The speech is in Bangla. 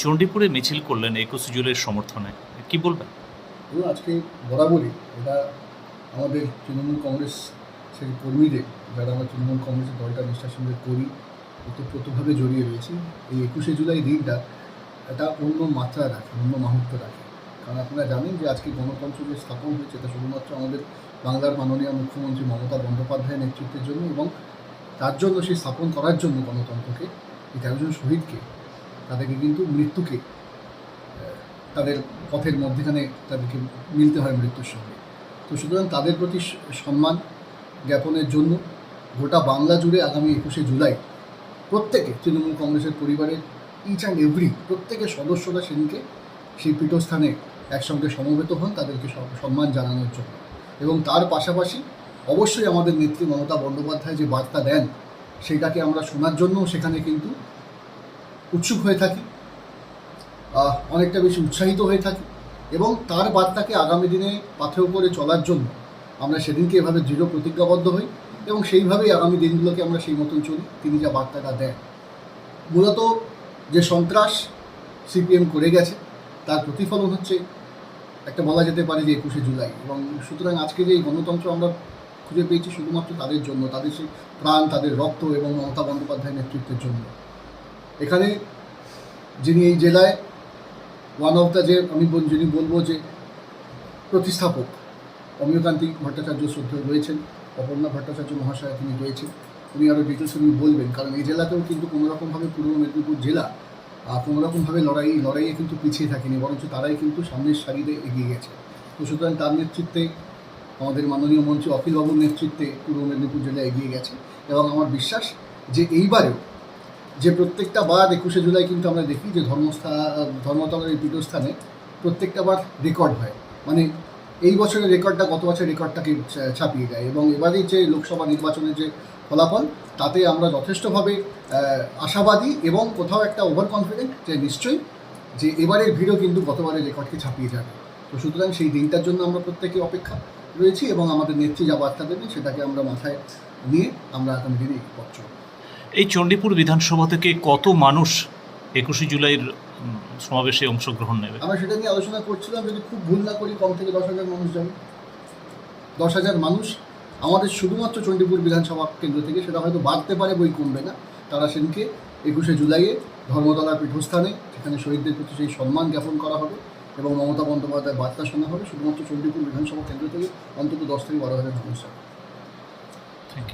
চণ্ডীপুরে মিছিল করলেন একুশে জুলাইয়ের সমর্থনে। কি বলবেন? আজকে বরাবরই এটা আমাদের তৃণমূল কংগ্রেস কর্মীদের, যারা আমরা তৃণমূল কংগ্রেসের দলটা নিষ্ঠার সঙ্গে করি, ওতপ্রোতভাবে জড়িয়ে রয়েছি, এই একুশে জুলাই দিনটা একটা অন্য মাত্রা রাখে, অন্য মাহাত্ম রাখে। কারণ আপনারা জানেন যে আজকে গণতন্ত্র যে স্থাপন হয়েছে, এটা শুধুমাত্র আমাদের বাংলার মাননীয় মুখ্যমন্ত্রী মমতা বন্দ্যোপাধ্যায়ের নেতৃত্বের জন্য এবং তার জন্য সেই স্থাপন করার জন্য গণতন্ত্রকে, এই তেরোজন শহীদকে তাদেরকে কিন্তু মৃত্যুকে তাদের পথের মধ্যেখানে তাদেরকে মিলতে হয় মৃত্যুর সঙ্গে। তো সুতরাং তাদের প্রতি সম্মান জ্ঞাপনের জন্য গোটা বাংলা জুড়ে আগামী একুশে জুলাই প্রত্যেকে, তৃণমূল কংগ্রেসের পরিবারের ইচ অ্যান্ড এভরি প্রত্যেকের সদস্যরা সেদিনকে সেই পীঠস্থানে একসঙ্গে সমবেত হন তাদেরকে সম- সম্মান জানানোর জন্য। এবং তার পাশাপাশি অবশ্যই আমাদের নেত্রী মমতা বন্দ্যোপাধ্যায় যে বার্তা দেন, সেটাকে আমরা শোনার জন্য সেখানে কিন্তু উৎসুক হয়ে থাকি অনেকটা বেশি উৎসাহিত হয়ে থাকি এবং তার বার্তাকে আগামী দিনে পাথেয় করে চলার জন্য আমরা সেদিনকে এভাবে দৃঢ় প্রতিজ্ঞাবদ্ধ হই এবং সেইভাবেই আগামী দিনগুলোকে আমরা সেই মতন চলি, তিনি যা বার্তাটা দেন। মূলত যে সন্ত্রাস সিপিএম করে গেছে, তার প্রতিফলন হচ্ছে একটা বলা যেতে পারে যে একুশে জুলাই এবং সুতরাং আজকে যে এই গণতন্ত্র আমরা খুঁজে পেয়েছি শুধুমাত্র তাদের জন্য, তাদের সেই প্রাণ, তাদের রক্ত এবং মমতা বন্দ্যোপাধ্যায়ের নেতৃত্বের জন্য। এখানে যিনি এই জেলায় ওয়ান অফ দ্য যে আমি যিনি বলব যে প্রতিস্থাপক অমিয়কান্তি ভট্টাচার্য শ্রদ্ধেয় রয়েছেন অপর্ণা ভট্টাচার্য মহাশয় তিনি রয়েছেন। উনি আরও ডিটেলস উনি বলবেন কারণ এই জেলাতেও কিন্তু কোনো রকমভাবে পূর্ব মেদিনীপুর জেলা আহ, কোনো রকমভাবে লড়াই লড়াইয়ে কিন্তু পিছিয়ে থাকেনি বরঞ্চ তারাই কিন্তু সামনের সারিতে এগিয়ে গেছে। তো সুতরাং তার নেতৃত্বে আমাদের মাননীয় মন্ত্রী অখিলবাবুর নেতৃত্বে পূর্ব মেদিনীপুর জেলা এগিয়ে গেছে। এবং আমার বিশ্বাস যে এইবারেও যে প্রত্যেকটা বার একুশে জুলাই কিন্তু আমরা দেখি যে ধর্মস্থা, ধর্মতলার এই পীঠস্থানে প্রত্যেকটা বার রেকর্ড হয় মানে এই বছরের রেকর্ডটা গত বছরের রেকর্ডটাকে ছাপিয়ে যায় এবং এবারের যে লোকসভা নির্বাচনের যে ফলাফল, তাতে আমরা যথেষ্টভাবে আশাবাদী এবং কোথাও একটা ওভার কনফিডেন্ট যে নিশ্চয়ই যে এবারের ভিড়ও কিন্তু গতবারের রেকর্ডকে ছাপিয়ে যাবে তো সুতরাং সেই দিনটার জন্য আমরা প্রত্যেকে অপেক্ষা রয়েছি এবং আমাদের নেত্রী যা বার্তা দেবেন সেটাকে আমরা মাথায় নিয়ে আমরা আগামী দিনে পথ চলব। এই চণ্ডীপুর বিধানসভা থেকে কত মানুষ একুশে জুলাইয়ের সমাবেশে অংশগ্রহণ নেবে? আমরা সেটা নিয়ে আলোচনা করছিলাম যদি খুব ভুল না করি কম থেকে দশ হাজার মানুষ যাবে। দশ হাজার মানুষ আমাদের শুধুমাত্র চণ্ডীপুর বিধানসভা কেন্দ্র থেকে সেটা হয়তো বাড়তে পারে বই কমবে না। তারা সেদিনকে একুশে জুলাইয়ে ধর্মতলা পীঠস্থানে সেখানে শহীদদের প্রতি সেই সম্মান জ্ঞাপন করা হবে এবং মমতা বন্দ্যোপাধ্যায় বার্তা শোনা হবে শুধুমাত্র চণ্ডীপুর বিধানসভা কেন্দ্র থেকে অন্তত দশ থেকে বারো হাজার মানুষ যাবে। Thank you